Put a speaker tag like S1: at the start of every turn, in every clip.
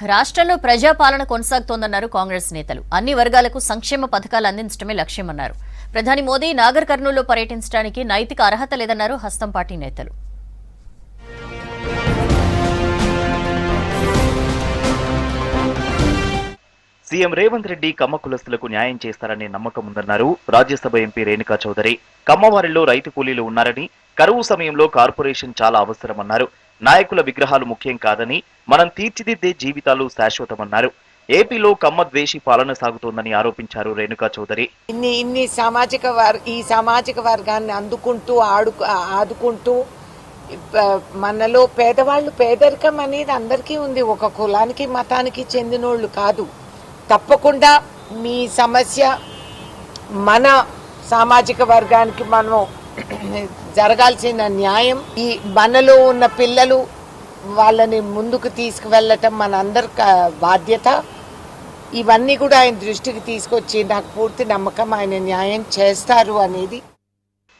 S1: రాష్ట్రంలో ప్రజాపాలన కొనసాగుతోందన్నారు కాంగ్రెస్ నేతలు. అన్ని వర్గాలకు సంక్షేమ పథకాలు అందించడమే లక్ష్యమన్నారు. ప్రధాని మోదీ నాగర్ కర్నూలులో పర్యటించడానికి నైతిక అర్హత లేదన్నారు హస్తం పార్టీ నేతలు.
S2: సీఎం రేవంత్ రెడ్డి కమ్మ కులస్తులకు న్యాయం చేస్తారనే నమ్మకం ఉందన్నారు రాజ్యసభ ఎంపీ రేణుకా చౌదరి. కమ్మవారిలో రైతు కూలీలు ఉన్నారని కరువు సమయంలో కార్పొరేషన్ చాలా అవసరమన్నారు. నాయకుల విగ్రహాలు ముఖ్యం కాదని మనం తీర్చిదిద్దే జీవితాలు శాశ్వతమన్నారు. ఏపీలో కమ్మ ద్వేషి పాలన సాగుతోందని ఆరోపించారు రేణుకా చౌదరి.
S3: ఇన్ని ఇన్ని సామాజిక వర్ ఈ సామాజిక వర్గాన్ని అందుకుంటూ ఆడు ఆదుకుంటూ మనలో పేదవాళ్ళు పేదరికం అనేది అందరికీ ఉంది. ఒక కులానికి మతానికి చెందినోళ్ళు కాదు. తప్పకుండా మీ సమస్య మన సామాజిక వర్గానికి మనం జరగాల్సిన న్యాయం. ఈ మనలో ఉన్న పిల్లలు వాళ్ళని ముందుకు తీసుకువెళ్ళటం మనందరి క- బాధ్యత. ఇవన్నీ కూడా ఆయన దృష్టికి తీసుకొచ్చి నాకు పూర్తి నమ్మకం ఆయన న్యాయం చేస్తారు అనేది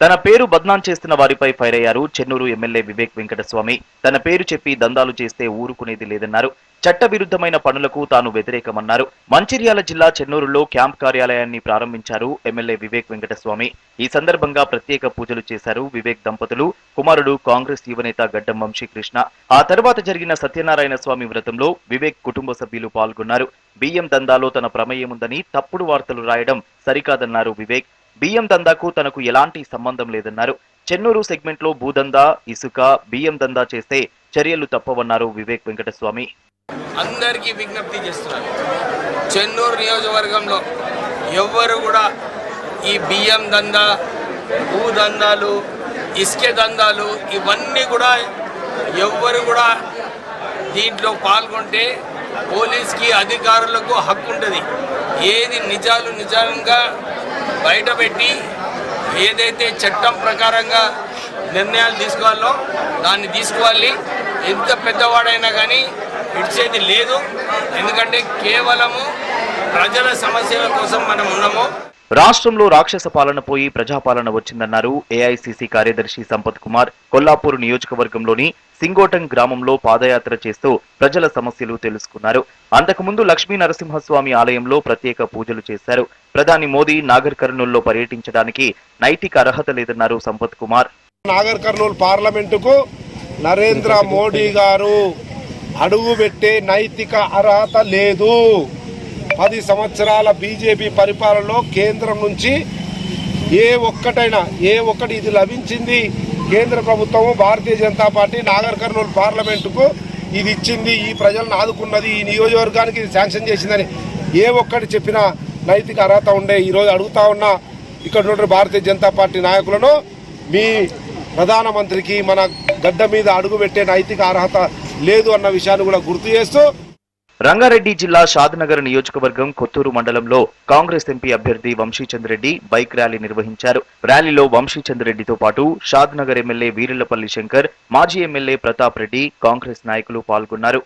S2: తన పేరు బద్నాం చేస్తున్న వారిపై ఫైర్ అయ్యారు చెన్నూరు ఎమ్మెల్యే వివేక్ వెంకటస్వామి తన పేరు చెప్పి దందాలు చేస్తే ఊరుకునేది లేదన్నారు. చట్ట విరుద్ధమైన పనులకు తాను వ్యతిరేకమన్నారు. మంచిర్యాల జిల్లా చెన్నూరులో క్యాంప్ కార్యాలయాన్ని ప్రారంభించారు ఎమ్మెల్యే వివేక్ వెంకటస్వామి. ఈ సందర్భంగా ప్రత్యేక పూజలు చేశారు వివేక్ దంపతులు కుమారుడు కాంగ్రెస్ యువనేత గడ్డం వంశీకృష్ణ. ఆ తర్వాత జరిగిన సత్యనారాయణ స్వామి వ్రతంలో వివేక్ కుటుంబ సభ్యులు పాల్గొన్నారు. బియ్యం దందాలో తన ప్రమేయముందని తప్పుడు వార్తలు రాయడం సరికాదన్నారు వివేక్. బియ్యం దందాకు తనకు ఎలాంటి సంబంధం లేదన్నారు. చెన్నూరు సెగ్మెంట్లో భూదందా ఇసుక బియ్యం దందా చేస్తే చర్యలు తప్పవన్నారు వివేక్ వెంకటస్వామి.
S4: అందరికీ విజ్ఞప్తి చేస్తున్నాను. చెన్నూరు నియోజకవర్గంలో ఎవ్వరు కూడా ఈ బియ్యం దందా భూ దందాలు ఇసుక దందాలు ఇవన్నీ కూడా ఎవ్వరు కూడా దీంట్లో పాల్గొంటే పోలీస్కి అధికారులకు హక్కు ఉంటుంది. ఏది నిజాలు నిజంగా బయటపెట్టి ఏదైతే చట్టం ప్రకారంగా నిర్ణయాలు తీసుకోవాలో దాన్ని తీసుకోవాలి. ఎంత పెద్దవాడైనా కానీ ఇడిచేది లేదు. ఎందుకంటే కేవలము ప్రజల సమస్యల కోసం మనం ఉన్నాము.
S2: రాష్ట్రంలో రాక్షస పాలన పోయి ప్రజాపాలన వచ్చిందన్నారు ఏఐసిసి కార్యదర్శి సంపత్ కుమార్. కొల్లాపూర్ నియోజకవర్గంలోని సింగోటం గ్రామంలో పాదయాత్ర చేస్తూ ప్రజల సమస్యలు తెలుసుకున్నారు. అంతకుముందు లక్ష్మీ నరసింహస్వామి ఆలయంలో ప్రత్యేక పూజలు చేశారు. ప్రధాని మోదీ నాగర్ కర్నూల్లో పర్యటించడానికి నైతిక అర్హత లేదన్నారు సంపత్ కుమార్.
S5: నాగర్ కర్నూలు పార్లమెంటుకు నరేంద్ర మోడీ గారు అడుగు పెట్టే నైతిక అర్హత లేదు. పది సంవత్సరాల బీజేపీ పరిపాలనలో కేంద్రం నుంచి ఏ ఒక్కటైనా ఏ ఒక్కటి ఇది లభించింది కేంద్ర ప్రభుత్వము భారతీయ జనతా పార్టీ నాగర్ కర్నూలు పార్లమెంటుకు ఇది ఇచ్చింది ఈ ప్రజలను ఆదుకున్నది ఈ నియోజకవర్గానికి ఇది శాంక్షన్ చేసిందని ఏ ఒక్కటి చెప్పినా నైతిక అర్హత ఉండే ఈరోజు అడుగుతా ఉన్న ఇక్కడ ఉన్న భారతీయ జనతా పార్టీ నాయకులను మీ ప్రధానమంత్రికి మన గడ్డ మీద అడుగు పెట్టే నైతిక అర్హత లేదు అన్న విషయాన్ని కూడా గుర్తు చేస్తూ
S2: రంగారెడ్డి జిల్లా షాద్నగర్ నియోజకవర్గం కొత్తూరు మండలంలో కాంగ్రెస్ ఎంపీ అభ్యర్థి వంశీచంద్రెడ్డి బైక్ ర్యాలీ నిర్వహించారు. ర్యాలీలో వంశీచంద్ రెడ్డితో పాటు షాద్నగర్ ఎమ్మెల్యే వీరులపల్లి శంకర్ మాజీ ఎమ్మెల్యే ప్రతాప్ రెడ్డి కాంగ్రెస్ నాయకులు పాల్గొన్నారు.